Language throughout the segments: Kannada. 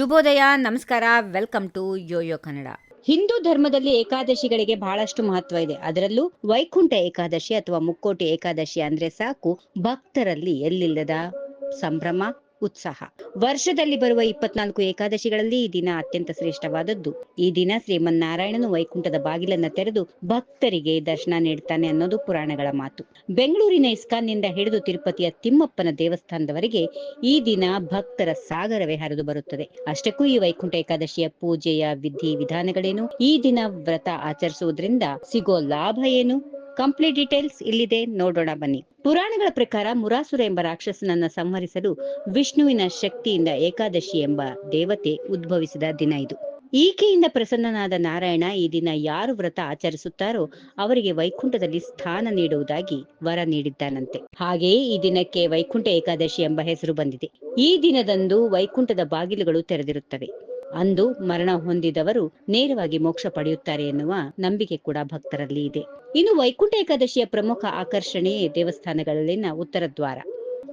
ಶುಭೋದಯ, ನಮಸ್ಕಾರ, welcome to Yoyo Kannada. Hindu ಧರ್ಮದಲ್ಲಿ ಏಕಾದಶಿಗಳಿಗೆ ಬಹಳಷ್ಟು ಮಹತ್ವ ಇದೆ. ಅದರಲ್ಲೂ ವೈಕುಂಠ ಏಕಾದಶಿ ಅಥವಾ ಮುಕ್ಕೋಟಿ ಏಕಾದಶಿ ಅಂದ್ರೆ ಸಾಕು ಭಕ್ತರಲ್ಲಿ ಎಲ್ಲಿಲ್ಲದ ಸಂಭ್ರಮ? ಉತ್ಸಾಹ. ವರ್ಷದಲ್ಲಿ ಬರುವ ಇಪ್ಪತ್ನಾಲ್ಕು ಏಕಾದಶಿಗಳಲ್ಲಿ ಈ ದಿನ ಅತ್ಯಂತ ಶ್ರೇಷ್ಠವಾದದ್ದು. ಈ ದಿನ ಶ್ರೀಮನ್ನಾರಾಯಣನು ವೈಕುಂಠದ ಬಾಗಿಲನ್ನ ತೆರೆದು ಭಕ್ತರಿಗೆ ದರ್ಶನ ನೀಡುತ್ತಾನೆ ಅನ್ನೋದು ಪುರಾಣಗಳ ಮಾತು. ಬೆಂಗಳೂರಿನ ಇಸ್ಕಾನ್ನಿಂದ ಹಿಡಿದು ತಿರುಪತಿಯ ತಿಮ್ಮಪ್ಪನ ದೇವಸ್ಥಾನದವರೆಗೆ ಈ ದಿನ ಭಕ್ತರ ಸಾಗರವೇ ಹರಿದು ಬರುತ್ತದೆ. ಅಷ್ಟಕ್ಕೂ ಈ ವೈಕುಂಠ ಏಕಾದಶಿಯ ಪೂಜೆಯ ವಿಧಿ ವಿಧಾನಗಳೇನು? ಈ ದಿನ ವ್ರತ ಆಚರಿಸುವುದರಿಂದ ಸಿಗೋ ಲಾಭ ಏನು? ಕಂಪ್ಲೀಟ್ ಡೀಟೇಲ್ಸ್ ಇಲ್ಲಿದೆ, ನೋಡೋಣ ಬನ್ನಿ. ಪುರಾಣಗಳ ಪ್ರಕಾರ ಮುರಾಸುರ ಎಂಬ ರಾಕ್ಷಸನನ್ನ ಸಂಹರಿಸಲು ವಿಷ್ಣುವಿನ ಶಕ್ತಿಯಿಂದ ಏಕಾದಶಿ ಎಂಬ ದೇವತೆ ಉದ್ಭವಿಸಿದ ದಿನ ಇದು. ಈಕೆಯಿಂದ ಪ್ರಸನ್ನನಾದ ನಾರಾಯಣ ಈ ದಿನ ಯಾರು ವ್ರತ ಆಚರಿಸುತ್ತಾರೋ ಅವರಿಗೆ ವೈಕುಂಠದಲ್ಲಿ ಸ್ಥಾನ ನೀಡುವುದಾಗಿ ವರ ನೀಡಿದ್ದಾನಂತೆ. ಹಾಗೆಯೇ ಈ ದಿನಕ್ಕೆ ವೈಕುಂಠ ಏಕಾದಶಿ ಎಂಬ ಹೆಸರು ಬಂದಿದೆ. ಈ ದಿನದಂದು ವೈಕುಂಠದ ಬಾಗಿಲುಗಳು ತೆರೆದಿರುತ್ತವೆ. ಅಂದು ಮರಣ ಹೊಂದಿದವರು ನೇರವಾಗಿ ಮೋಕ್ಷ ಪಡೆಯುತ್ತಾರೆ ಎನ್ನುವ ನಂಬಿಕೆ ಕೂಡ ಭಕ್ತರಲ್ಲಿ ಇದೆ. ಇನ್ನು ವೈಕುಂಠ ಏಕಾದಶಿಯ ಪ್ರಮುಖ ಆಕರ್ಷಣೆಯೇ ದೇವಸ್ಥಾನಗಳಲ್ಲಿನ ಉತ್ತರ ದ್ವಾರ.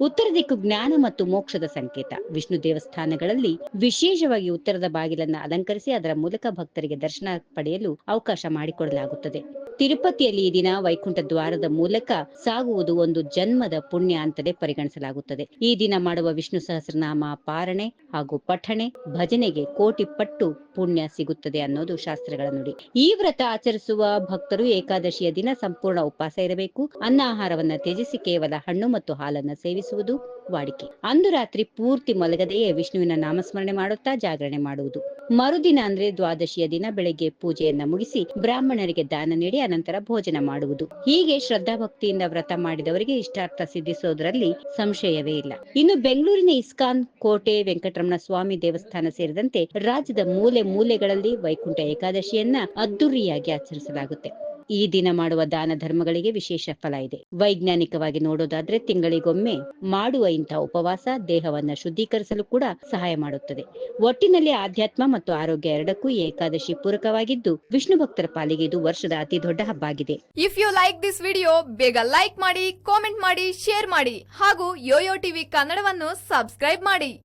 ಉತ್ತರ ದಿಕ್ಕು ಜ್ಞಾನ ಮತ್ತು ಮೋಕ್ಷದ ಸಂಕೇತ. ವಿಷ್ಣು ದೇವಸ್ಥಾನಗಳಲ್ಲಿ ವಿಶೇಷವಾಗಿ ಉತ್ತರದ ಬಾಗಿಲನ್ನು ಅಲಂಕರಿಸಿ ಅದರ ಮೂಲಕ ಭಕ್ತರಿಗೆ ದರ್ಶನ ಪಡೆಯಲು ಅವಕಾಶ ಮಾಡಿಕೊಡಲಾಗುತ್ತದೆ. ತಿರುಪತಿಯಲ್ಲಿ ಈ ದಿನ ವೈಕುಂಠ ದ್ವಾರದ ಮೂಲಕ ಸಾಗುವುದು ಒಂದು ಜನ್ಮದ ಪುಣ್ಯ ಅಂತಲೇ ಪರಿಗಣಿಸಲಾಗುತ್ತದೆ. ಈ ದಿನ ಮಾಡುವ ವಿಷ್ಣು ಸಹಸ್ರನಾಮ ಪಾರಣೆ ಹಾಗೂ ಪಠಣೆ ಭಜನೆಗೆ ಕೋಟಿ ಪಟ್ಟು ಪುಣ್ಯ ಸಿಗುತ್ತದೆ ಅನ್ನೋದು ಶಾಸ್ತ್ರಗಳ ನುಡಿ. ಈ ವ್ರತ ಆಚರಿಸುವ ಭಕ್ತರು ಏಕಾದಶಿಯ ದಿನ ಸಂಪೂರ್ಣ ಉಪವಾಸ ಇರಬೇಕು. ಅನ್ನ ಆಹಾರವನ್ನ ತ್ಯಜಿಸಿ ಕೇವಲ ಹಣ್ಣು ಮತ್ತು ಹಾಲನ್ನ ಸೇವಿಸುವುದು ವಾಡಿಕೆ. ಅಂದು ರಾತ್ರಿ ಪೂರ್ತಿ ಮಲಗದೆಯೇ ವಿಷ್ಣುವಿನ ನಾಮಸ್ಮರಣೆ ಮಾಡುತ್ತಾ ಜಾಗರಣೆ ಮಾಡುವುದು. ಮರುದಿನ ಅಂದ್ರೆ ದ್ವಾದಶಿಯ ದಿನ ಬೆಳಗ್ಗೆ ಪೂಜೆಯನ್ನ ಮುಗಿಸಿ ಬ್ರಾಹ್ಮಣರಿಗೆ ದಾನ ನೀಡಿ ಅನಂತರ ಭೋಜನ ಮಾಡುವುದು. ಹೀಗೆ ಶ್ರದ್ಧಾ ಭಕ್ತಿಯಿಂದ ವ್ರತ ಮಾಡಿದವರಿಗೆ ಇಷ್ಟಾರ್ಥ ಸಿದ್ಧಿಸೋದ್ರಲ್ಲಿ ಸಂಶಯವೇ ಇಲ್ಲ. ಇನ್ನು ಬೆಂಗಳೂರಿನ ಇಸ್ಕಾನ್ ಕೋಟೆ ವೆಂಕಟರಮಣ ಸ್ವಾಮಿ ದೇವಸ್ಥಾನ ಸೇರಿದಂತೆ ರಾಜ್ಯದ ಮೂಲೆ ಮೂಲೆಗಳಲ್ಲಿ ವೈಕುಂಠ ಏಕಾದಶಿಯನ್ನ ಅದ್ದೂರಿಯಾಗಿ ಆಚರಿಸಲಾಗುತ್ತೆ. ಈ ದಿನ ಮಾಡುವ ದಾನ ಧರ್ಮಗಳಿಗೆ ವಿಶೇಷ ಫಲ ಇದೆ. ವೈಜ್ಞಾನಿಕವಾಗಿ ನೋಡೋದಾದ್ರೆ ತಿಂಗಳಿಗೊಮ್ಮೆ ಮಾಡುವ ಇಂತಹ ಉಪವಾಸ ದೇಹವನ್ನ ಶುದ್ಧೀಕರಿಸಲು ಕೂಡ ಸಹಾಯ ಮಾಡುತ್ತದೆ. ಒಟ್ಟಿನಲ್ಲಿ ಆಧ್ಯಾತ್ಮ ಮತ್ತು ಆರೋಗ್ಯ ಎರಡಕ್ಕೂ ಏಕಾದಶಿ ಪೂರಕವಾಗಿದ್ದು, ವಿಷ್ಣು ಭಕ್ತರ ಪಾಲಿಗೆ ಇದು ವರ್ಷದ ಅತಿ ದೊಡ್ಡ ಹಬ್ಬ ಆಗಿದೆ. If you like this video ಬೇಗ ಲೈಕ್ ಮಾಡಿ ಕಾಮೆಂಟ್ ಮಾಡಿ ಶೇರ್ ಮಾಡಿ ಹಾಗೂ ಯೋಯೋ ಟಿವಿ ಕನ್ನಡವನ್ನು ಸಬ್ಸ್ಕ್ರೈಬ್ ಮಾಡಿ.